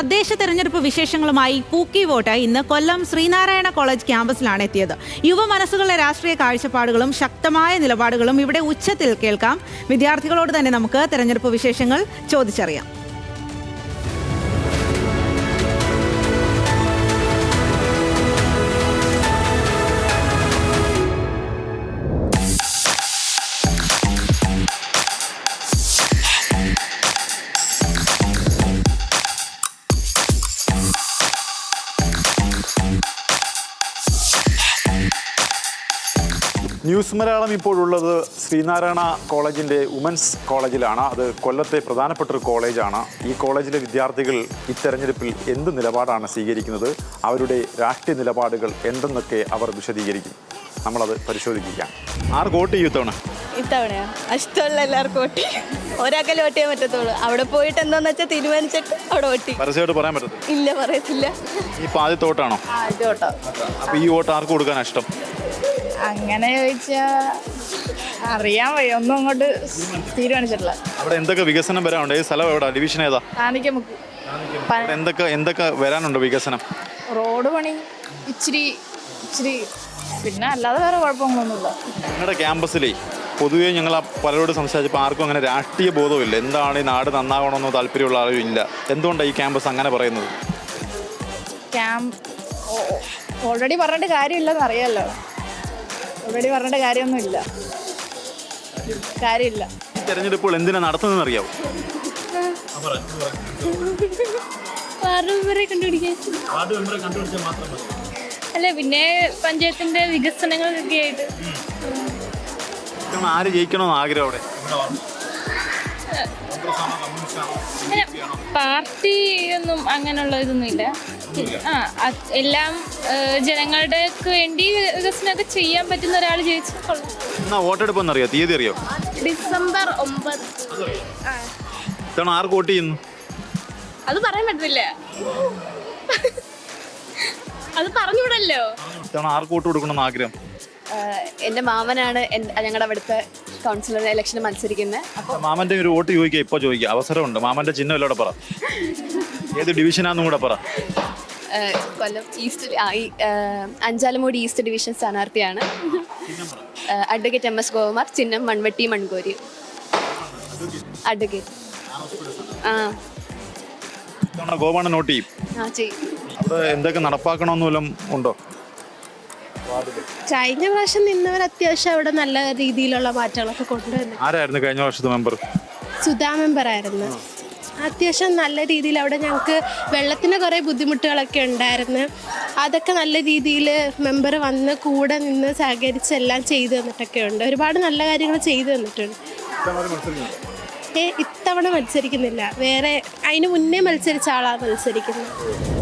തദ്ദേശ തെരഞ്ഞെടുപ്പ് വിശേഷങ്ങളുമായി പൂക്കി വോട്ട് ഇന്ന് കൊല്ലം ശ്രീനാരായണ കോളേജ് ക്യാമ്പസിലാണ് എത്തിയത്. യുവ മനസ്സുകളുടെ രാഷ്ട്രീയ കാഴ്ചപ്പാടുകളും ശക്തമായ നിലപാടുകളും ഇവിടെ ഉച്ചത്തിൽ കേൾക്കാം. വിദ്യാർത്ഥികളോട് തന്നെ നമുക്ക് തെരഞ്ഞെടുപ്പ് വിശേഷങ്ങൾ ചോദിച്ചറിയാം. ന്യൂസ് മലയാളം ഇപ്പോഴുള്ളത് ശ്രീനാരായണ കോളേജിന്റെ വുമൻസ് കോളേജിലാണ്. അത് കൊല്ലത്തെ പ്രധാനപ്പെട്ട ഒരു കോളേജാണ്. ഈ കോളേജിലെ വിദ്യാർത്ഥികൾ ഇത്തെരഞ്ഞെടുപ്പിൽ എന്ത് നിലപാടാണ് സ്വീകരിക്കുന്നത്? അവരുടെ രാഷ്ട്രീയ നിലപാടുകൾ എന്തെന്നൊക്കെ അവർ വിശദീകരിക്കും. നമ്മളത് പരിശോധിക്കാം. ആർക്ക് വോട്ട് ചെയ്യും ഇത്തവണ? ഇത്തവണയാ? ഇഷ്ടമുള്ള എല്ലാവർക്കും വോട്ട് ഒരാൾക്കല്ലേ വോട്ട് ചെയ്യാൻ പറ്റത്തുള്ളൂ. അവിടെ പോയിട്ട് എന്താന്ന് വെച്ചാൽ തീരുമാനിച്ചിട്ട് അവിടെ വോട്ട് പരസ്യമായിട്ട് പറയാൻ പറ്റത്തില്ല. ഇല്ല പറയത്തില്ല. ഈ ആദ്യത്തെ വോട്ടാണോ? ആദ്യം വോട്ടാ. അപ്പോൾ ഈ വോട്ട് ആർക്ക് കൊടുക്കാനാണ് ഇഷ്ടം? അങ്ങനെ ചോദിച്ചാ അറിയാൻ വയ്യ. ഒന്നും അങ്ങോട്ട് തീരുമാനിച്ചിട്ടില്ല. അവിടെ എന്തൊക്കെ വികസനം വരാനുണ്ട്? ഈ സ്ഥലം എവിടെ? ഡിവിഷൻ ഏതാ? അവിടെ എന്തൊക്കെ എന്തൊക്കെ വരാനുണ്ട് വികസനം? റോഡ് പണി ഇച്ചിരി ഇച്ചിരി. പിന്നെ അല്ലാതെ വേറെ കുഴപ്പങ്ങളൊന്നുമില്ല. നിങ്ങളുടെ ക്യാമ്പസിലേ പൊതുവേ ഞങ്ങൾ പലരോട് സംസാരിച്ചപ്പോൾ ആർക്കും അങ്ങനെ രാഷ്ട്രീയ ബോധമില്ല എന്താണ് ഈ നാട് നന്നാവണമെന്നോ താല്പര്യമുള്ള ആരും ഇല്ല. എന്തുകൊണ്ടാണ് ഈ ക്യാമ്പസ് അങ്ങനെ പറയുന്നത്? ക്യാമ്പ് ഓൾറെഡി പറഞ്ഞിട്ട് കാര്യമില്ലെന്ന് അറിയാലോ. ഓൾറെഡി പറഞ്ഞിട്ട് കാര്യമൊന്നുമില്ല. കാര്യമില്ല. തെരഞ്ഞെടുപ്പുകൾ എന്തിനാ നടത്തുന്നതെന്ന് അറിയാവോ? വാർഡ് കണ്ടുപിടിക്കാൻ അല്ല പിന്നെ പഞ്ചായത്തിന്റെ വികസനങ്ങളൊക്കെ ആയിട്ട്. ആര് ജയിക്കണമെന്ന് ആഗ്രഹം അവിടെ? പാർട്ടി ഒന്നും അങ്ങനെയുള്ള ഇതൊന്നും ഇല്ല ആ എല്ലാം ജനങ്ങളുടെ വേണ്ടി വികസനമൊക്കെ ചെയ്യാൻ പറ്റുന്ന ഒരാൾ ജയിച്ചാൽ കൊള്ളാം. വോട്ടെടുപ്പ് അറിയോ? തീയതി അറിയോ? ഡിസംബർ ഒമ്പത്. ഇത്തവണ ആർക്ക് വോട്ട് ചെയ്യുന്നു? അത് പറയാൻ പറ്റത്തില്ല. അത് പറഞ്ഞുവിടല്ലോ. ഇത്തവണ ആർക്ക് വോട്ട് കൊടുക്കണമെന്ന് ആഗ്രഹം. എന്റെ മാമനാണ് ഞങ്ങളുടെ അവിടുത്തെ കൗൺസിലർ ഇലക്ഷൻ മത്സരിക്കുന്നത്. മാമന്റെ ഒരു വോട്ട് ചോദിക്കുക ഇപ്പൊ ചോദിക്കുക. അവസരമുണ്ട്. മാമന്റെ ചിഹ്നം എല്ലാം പറ. ഏത് ഡിവിഷനാന്നും കൂടെ പറ. Kollam east Anchalumoodu east division സ്ഥാനാർത്ഥിയാണ്. അഡ്വക്കേറ്റ് എം എസ് ഗോകുമാർ ചിഹ്നം മൺവെട്ടി മൺകോരി. അഡ്വക്കേറ്റ്. ആ. ഗോപാണ് നോട്ട് ചെയ്യും. ആ ചെയ്യും. അവിടെ എന്തൊക്കെ നടപ്പാക്കണമെന്ന് വല്ലതും ഉണ്ടോ? കഴിഞ്ഞ പ്രാവശ്യം നിന്നവർ അത്യാവശ്യം അവിടെ നല്ല രീതിയിലുള്ള മാറ്റങ്ങളൊക്കെ കൊണ്ടുവന്നു. ആരായിരുന്നു കഴിഞ്ഞ വർഷത്തെ മെമ്പർ സുധാ മെമ്പർ ആയിരുന്നു. അത്യാവശ്യം നല്ല രീതിയിൽ അവിടെ ഞങ്ങൾക്ക് വെള്ളത്തിന് കുറേ ബുദ്ധിമുട്ടുകളൊക്കെ ഉണ്ടായിരുന്നു. അതൊക്കെ നല്ല രീതിയിൽ മെമ്പർ വന്ന് കൂടെ നിന്ന് സഹകരിച്ച് എല്ലാം ചെയ്തു തന്നിട്ടൊക്കെ ഉണ്ട്. ഒരുപാട് നല്ല കാര്യങ്ങൾ ചെയ്തു തന്നിട്ടുണ്ട്. ഏ ഇത്തവണ മത്സരിക്കുന്നില്ല. വേറെ അതിന് മുന്നേ മത്സരിച്ച ആളാണ് മത്സരിക്കുന്നത്.